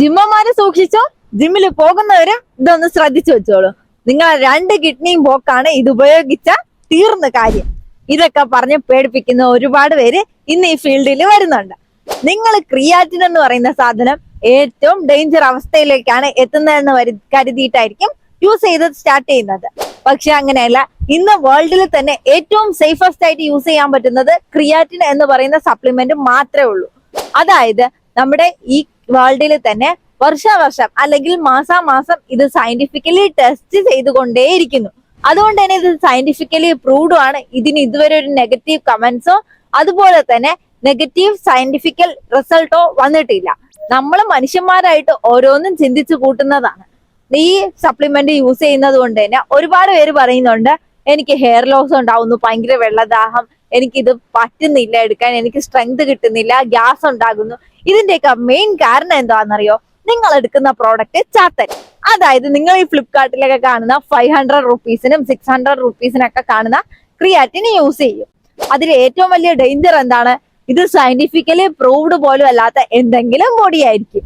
ജിമ്മന്മാര് സൂക്ഷിച്ചോ? ജിമ്മിൽ പോകുന്നവരും ഇതൊന്ന് ശ്രദ്ധിച്ചു വെച്ചോളൂ. നിങ്ങൾ രണ്ട് കിഡ്നിയും പോക്കാണ് ഇത് ഉപയോഗിച്ച തീർന്ന കാര്യം. ഇതൊക്കെ പറഞ്ഞ് പേടിപ്പിക്കുന്ന ഒരുപാട് പേര് ഇന്ന് ഈ ഫീൽഡിൽ വരുന്നുണ്ട്. നിങ്ങൾ ക്രിയാറ്റിൻ എന്ന് പറയുന്ന സാധനം ഏറ്റവും ഡേഞ്ചർ അവസ്ഥയിലേക്കാണ് എത്തുന്നതെന്ന് കരുതിയിട്ടായിരിക്കും യൂസ് ചെയ്ത് സ്റ്റാർട്ട് ചെയ്യുന്നത്. പക്ഷെ അങ്ങനെയല്ല ഇന്ന് വേൾഡിൽ തന്നെ ഏറ്റവും സേഫസ്റ്റ് ആയിട്ട് യൂസ് ചെയ്യാൻ പറ്റുന്നത് ക്രിയാറ്റിൻ എന്ന് പറയുന്ന സപ്ലിമെന്റ് മാത്രമേ ഉള്ളൂ. അതായത് നമ്മുടെ ഈ വേൾഡിൽ തന്നെ വർഷാവർഷം അല്ലെങ്കിൽ മാസാമാസം ഇത് സയന്റിഫിക്കലി ടെസ്റ്റ് ചെയ്തുകൊണ്ടേയിരിക്കുന്നു. അതുകൊണ്ട് തന്നെ ഇത് സയന്റിഫിക്കലി പ്രൂവ്ഡ് ആണ്. ഇതിന് ഇതുവരെ ഒരു നെഗറ്റീവ് കമന്റ്സോ അതുപോലെ തന്നെ നെഗറ്റീവ് സയന്റിഫിക്കൽ റിസൾട്ടോ വന്നിട്ടില്ല. നമ്മൾ മനുഷ്യന്മാരായിട്ട് ഓരോന്നും ചിന്തിച്ചു കൂട്ടുന്നതാണ്. ഈ സപ്ലിമെന്റ് യൂസ് ചെയ്യുന്നത് കൊണ്ട് തന്നെ ഒരുപാട് പേര് പറയുന്നുണ്ട് എനിക്ക് ഹെയർ ലോസ് ഉണ്ടാവുന്നു ഭയങ്കര വെള്ളദാഹം എനിക്കിത് പറ്റുന്നില്ല എടുക്കാൻ എനിക്ക് സ്ട്രെങ്ത് കിട്ടുന്നില്ല ഗ്യാസ് ഉണ്ടാകുന്നു ഇതിന്റെയൊക്കെ മെയിൻ കാരണം എന്താണെന്നറിയോ? നിങ്ങൾ എടുക്കുന്ന പ്രോഡക്റ്റ് ചാത്തൻ അതായത് നിങ്ങൾ ഈ ഫ്ലിപ്കാർട്ടിലൊക്കെ കാണുന്ന ഫൈവ് ഹൺഡ്രഡ് റുപ്പീസിനും സിക്സ് ഹൺഡ്രഡ് റുപ്പീസിനൊക്കെ കാണുന്ന ക്രിയാറ്റിന് യൂസ് ചെയ്യും. അതിൽ ഏറ്റവും വലിയ ഡേഞ്ചർ എന്താണ്? ഇത് സയന്റിഫിക്കലി പ്രൂവ്ഡ് പോലും അല്ലാത്ത എന്തെങ്കിലും ബോഡി ആയിരിക്കും.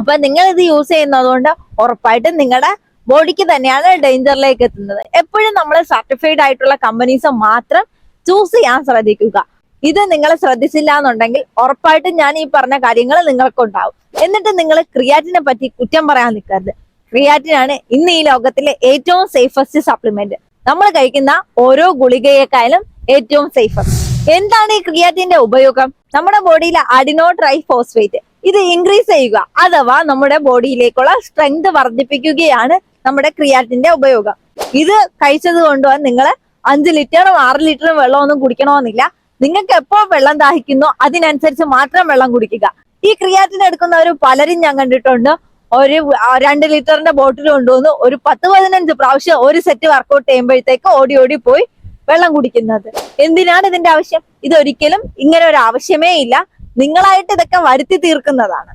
അപ്പൊ നിങ്ങൾ ഇത് യൂസ് ചെയ്യുന്നതുകൊണ്ട് ഉറപ്പായിട്ടും നിങ്ങളുടെ ബോഡിക്ക് തന്നെയാണ് ഡേഞ്ചറിലേക്ക് എത്തുന്നത്. എപ്പോഴും നമ്മൾ സർട്ടിഫൈഡ് ആയിട്ടുള്ള കമ്പനീസ് മാത്രം ചൂസ് ചെയ്യാൻ ശ്രദ്ധിക്കുക. ഇത് നിങ്ങൾ ശ്രദ്ധിച്ചില്ല എന്നുണ്ടെങ്കിൽ ഉറപ്പായിട്ടും ഞാൻ ഈ പറഞ്ഞ കാര്യങ്ങൾ നിങ്ങൾക്കുണ്ടാവും. എന്നിട്ട് നിങ്ങൾ ക്രിയാറ്റിനെ പറ്റി കുറ്റം പറയാൻ നിൽക്കരുത്. ക്രിയാറ്റിനാണ് ഇന്ന് ഈ ലോകത്തിലെ ഏറ്റവും സേഫസ്റ്റ് സപ്ലിമെന്റ് നമ്മൾ കഴിക്കുന്ന ഓരോ ഗുളികയെക്കാളും ഏറ്റവും സേഫസ്റ്റ് എന്താണ് ഈ ക്രിയാറ്റിന്റെ ഉപയോഗം? നമ്മുടെ ബോഡിയിലെ അഡിനോ ട്രൈ ഫോസ്ഫേറ്റ് ഇത് ഇൻക്രീസ് ചെയ്യുക അഥവാ നമ്മുടെ ബോഡിയിലേക്കുള്ള സ്ട്രെങ്ത് വർദ്ധിപ്പിക്കുകയാണ് നമ്മുടെ ക്രിയാറ്റിന്റെ ഉപയോഗം. ഇത് കഴിച്ചത് കൊണ്ടുപോകാൻ നിങ്ങൾ അഞ്ച് ലിറ്ററും ആറ് ലിറ്ററും വെള്ളമൊന്നും കുടിക്കണമെന്നില്ല. നിങ്ങൾക്ക് എപ്പോ വെള്ളം ദാഹിക്കുന്നോ അതിനനുസരിച്ച് മാത്രം വെള്ളം കുടിക്കുക. ഈ ക്രിയാറ്റിൻ എടുക്കുന്നവർ പലരും ഞാൻ കണ്ടിട്ടുണ്ട്. ഒരു രണ്ട് ലിറ്ററിന്റെ ബോട്ടിൽ കൊണ്ടുവന്ന് ഒരു പത്ത് പതിനഞ്ച് പ്രാവശ്യം ഒരു സെറ്റ് വർക്കൗട്ട് ചെയ്യുമ്പോഴത്തേക്ക് ഓടി ഓടി പോയി വെള്ളം കുടിക്കുന്നത്. എന്തിനാണ് ഇതിന്റെ ആവശ്യം? ഇതൊരിക്കലും ഇങ്ങനെ ഒരു ആവശ്യമേ ഇല്ല. നിങ്ങളായിട്ട് ഇതൊക്കെ വരുത്തി തീർക്കുന്നതാണ്.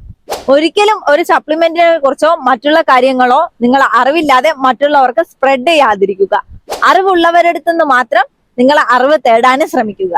ഒരിക്കലും ഒരു സപ്ലിമെന്റിനെ കുറിച്ചോ മറ്റുള്ള കാര്യങ്ങളോ നിങ്ങൾ അറിവില്ലാതെ മറ്റുള്ളവർക്ക് സ്പ്രെഡ് ചെയ്യാതിരിക്കുക. അറിവുള്ളവരടുത്തുനിന്ന് മാത്രം നിങ്ങൾ അറിവ് തേടാനും ശ്രമിക്കുക.